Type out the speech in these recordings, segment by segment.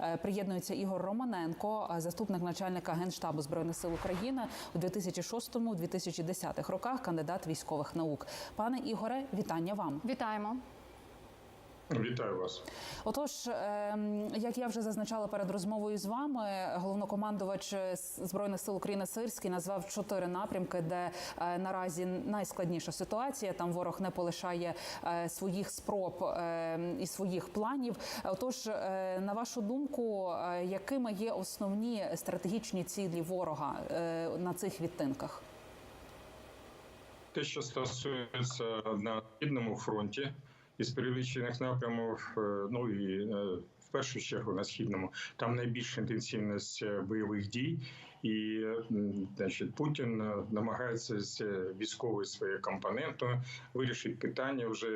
Е, Приєднується Ігор Романенко, е, заступник начальника генштабу збройних сил України у 2006-2010 роках, кандидат військових наук. Пане Ігоре, вітання вам. Вітаємо. Вітаю вас. Отож, ем, як я вже зазначала перед розмовою з вами, головнокомандувач збройних сил України Сирський назвав чотири напрямки, де е, наразі найскладніша ситуація. Там ворог не полишає е, своїх спроб е, і своїх планів. Отож, е, на вашу думку, якими є основні стратегічні цілі ворога на цих відтинках? Те, що стосується на східному фронті із перелічених напрямів, е, ну і е, в першу чергу на східному, там найбільша інтенсивність е, бойових дій, і значить, Путін намагається з військовою своєю компонентою вирішити питання вже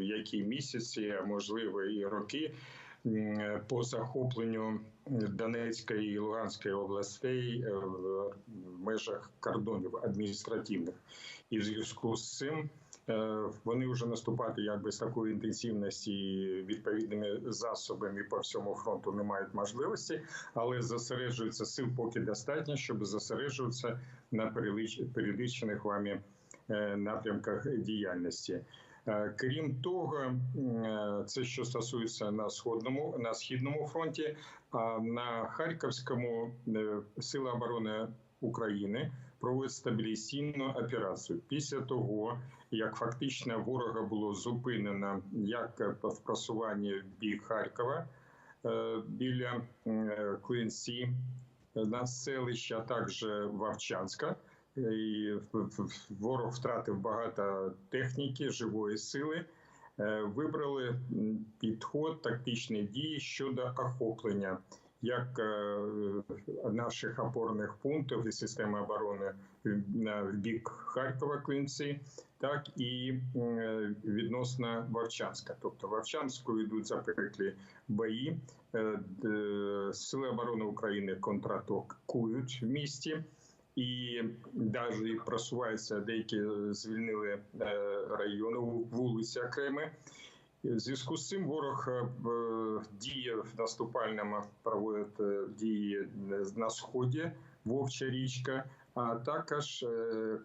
які місяці, а можливо і роки. М, По захопленню Донецької і Луганської областей е, в межах кордонів адміністративних, і в зв'язку з цим е, вони вже наступати якби з такої інтенсивності відповідними засобами по всьому фронту не мають можливості, але зосереджуються сил поки достатньо, щоб зосереджуватися на переліч- перелічених вами е, напрямках діяльності. Е, Крім того, е, це що стосується на сходному на східному фронті, а на харківському е, сили оборони України проводять стабілізаційну операцію після того, як фактично ворога було зупинено як в просуванні в бік Харкова е, біля е, Клинці, на селища, а також Вовчанська. І ворог втратив багато техніки, живої сили. Е, Вибрали підход тактичної дії щодо охоплення як е, наших опорних пунктів і системи оборони в- бік Харкова Клинці, так і е, відносно Вовчанська. Тобто Вовчанську йдуть запеклі бої. Сили оборони України контратакують в місті. І навіть просуваються деякі звільнили е, райони вулиці окремі. В зв'язку з цим ворог е, в- діє в наступальному проводить е, дії на сході Вовча річка, а також, е,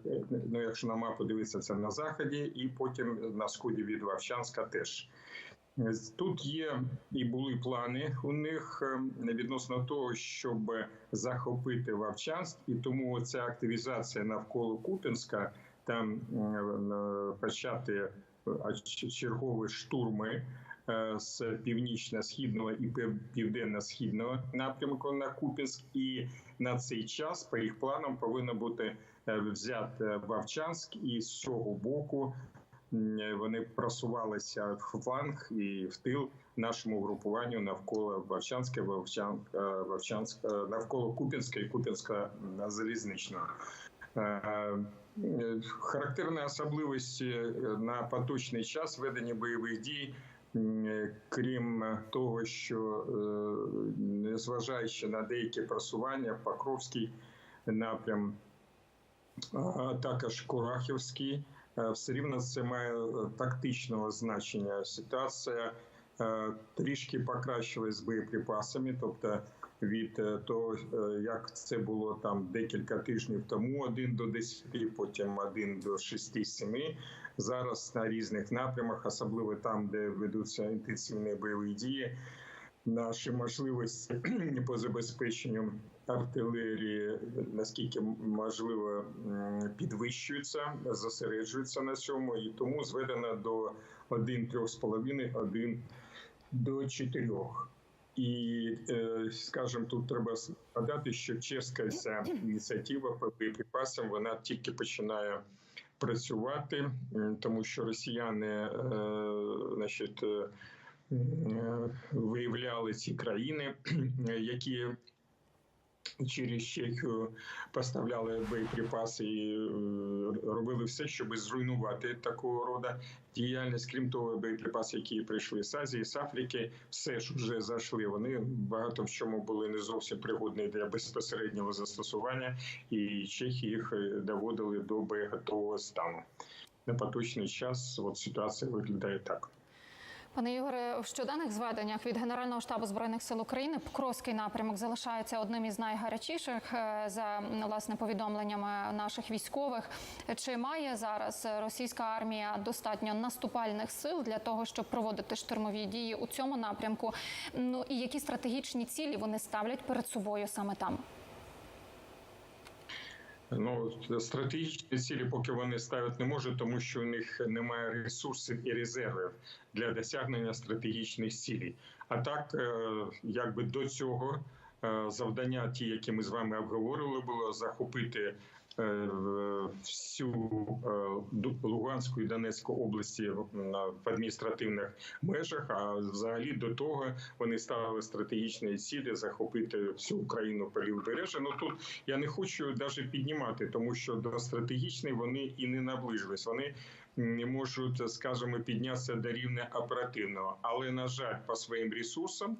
ну якщо на мапу дивитися, це на заході, і потім на сході від Вовчанська теж. Тут є і були плани у них е, відносно того, щоб захопити Вовчанськ, і тому ця активізація навколо Купінська там е, почати чергові штурми е, з північно-східного і південно-східного напрямку на Купінськ. І на цей час, по їх планам, повинно бути взяти Вовчанськ і з цього боку вони просувалися в фланг і в тил нашому групуванню навколо Вовчанська, Вовчан, е, Вовчанська навколо Купінська і Купінська м, залізничного. Е, е, Характерна особливість е, на поточний час ведення бойових дій. е, Крім того, що е, незважаючи на деякі просування, Покровський напрям, а також Курахівський, е, все рівно це має е, тактичного значення. Ситуація е, трішки покращилась з боєприпасами, тобто від е, того, е, як це було там декілька тижнів тому, один до 10, потім один до 6-7. Зараз на різних напрямах, особливо там, де ведуться інтенсивні бойові дії. Наші можливості по забезпеченню артилерії наскільки можливо підвищуються, зосереджуються на цьому, і тому зведено до 1,3,5, 1 до 4. І, е, скажімо, тут треба згадати, що чеська ця ініціатива по боєприпасам вона тільки починає працювати, тому що росіяни, е, значить, е, виявляли ці країни, які через Чехію поставляли боєприпаси і е, робили все, щоб зруйнувати такого роду діяльність. Крім того, боєприпаси, які прийшли з Азії, з Африки, все ж вже зайшли. Вони багато в чому були не зовсім пригодні для безпосереднього застосування, і чехи їх е, доводили до боєготового стану. На поточний час от ситуація виглядає так. Пане Ігоре, в щоденних зведеннях від Генерального штабу збройних сил України Покровський напрямок залишається одним із найгарячіших е, за власне повідомленнями наших військових. Чи має зараз російська армія достатньо наступальних сил для того, щоб проводити штурмові дії у цьому напрямку? Ну і які стратегічні цілі вони ставлять перед собою саме там? Ну стратегічні цілі, поки вони ставити не можуть, тому що у них немає ресурсів і резервів для досягнення стратегічних цілей. А так, е, якби до цього е, завдання, ті, які ми з вами обговорили, було захопити всю е, Луганську і Донецьку області в адміністративних межах. А взагалі до того вони ставили стратегічні цілі захопити всю Україну по лівобережжя. Ну тут я не хочу навіть піднімати, тому що до стратегічної вони і не наближились. Вони не можуть, скажімо, піднятися до рівня оперативного, але на жаль, по своїм ресурсам.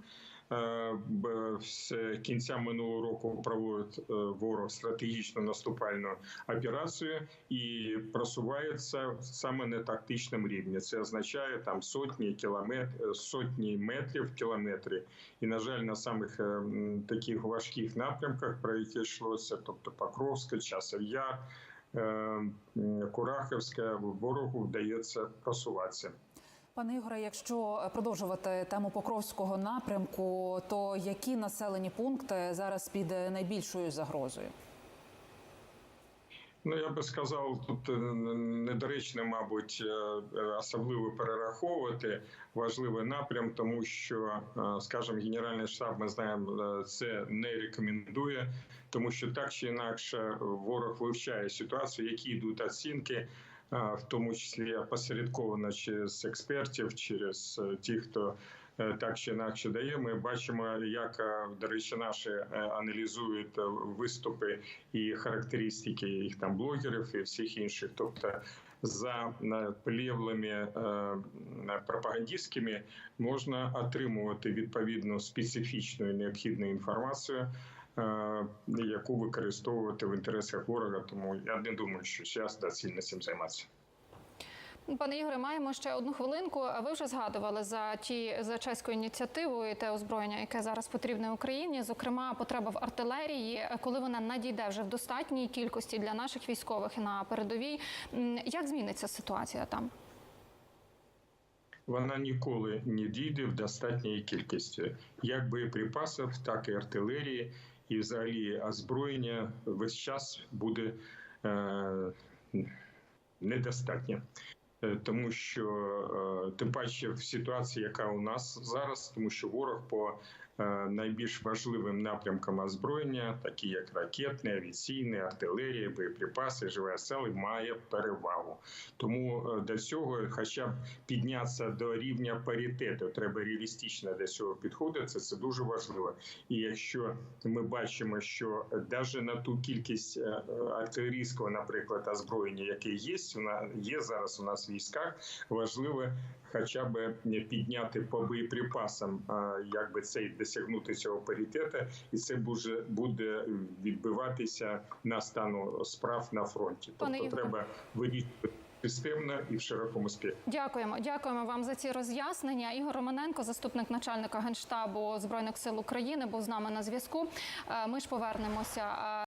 Е, З кінця минулого року проводить е, ворог стратегічну наступальну операцію і просувається саме на тактичному рівні. Це означає там сотні кілометрів, сотні метрів кілометри. І на жаль, на самих е, таких важких напрямках, про які йшлося, тобто Покровська, Часов Яр, е, Курахівська, ворогу вдається просуватися. Пане Ігоре, якщо продовжувати тему Покровського напрямку, то які населені пункти зараз під найбільшою загрозою? Ну, я би сказав, тут е, недоречно, мабуть, е, е, особливо перераховувати важливий напрям, тому що, скажімо, Генеральний штаб, ми знаємо, це не рекомендує, тому що так чи інакше ворог вивчає ситуацію, які йдуть оцінки. В тому числі опосередковано через експертів, через е, тих, хто е, так чи інакше дає. Ми бачимо, як е, до речі, наші аналізують виступи і характеристики їх там блогерів і всіх інших. Тобто за плівлами пропагандистськими можна отримувати відповідну специфічну і необхідну інформацію. Е, Яку використовувати в інтересах ворога, тому я не думаю, що зараз доцільно цим займатися. Пане Ігоре, маємо ще одну хвилинку. А Ви вже згадували за ті за чеську ініціативу і те озброєння, яке зараз потрібне Україні. Зокрема, потреба в артилерії, коли вона надійде вже в достатній кількості для наших військових на передовій. Як зміниться ситуація там? Вона ніколи не дійде в достатній кількості як боєприпасів, так і артилерії, і взагалі озброєння весь час буде е, недостатньо. Е, Тому що е, тим паче в ситуації, яка у нас зараз, тому що ворог по е, найбільш важливим напрямкам озброєння, такі як ракетне, авіаційне, артилерія, боєприпаси, живе сили, має перевагу. Тому до цього, хоча б піднятися до рівня паритету, треба реалістично до цього підходити. Це, дуже важливо. І якщо ми бачимо, що навіть на ту кількість артилерійського, наприклад, озброєння, яке є, є зараз у нас військах, важливо хоча б підняти по боєприпасам, якби цей досягнути цього паритету, і це буде, буде відбиватися на стану справ на фронті. Тобто Ігоре. треба вирішувати системно і в широкому спектрі. Дякуємо, дякуємо вам за ці роз'яснення. Ігор Романенко, заступник начальника генштабу збройних сил України, був з нами на зв'язку. Е, Ми ж повернемося. е,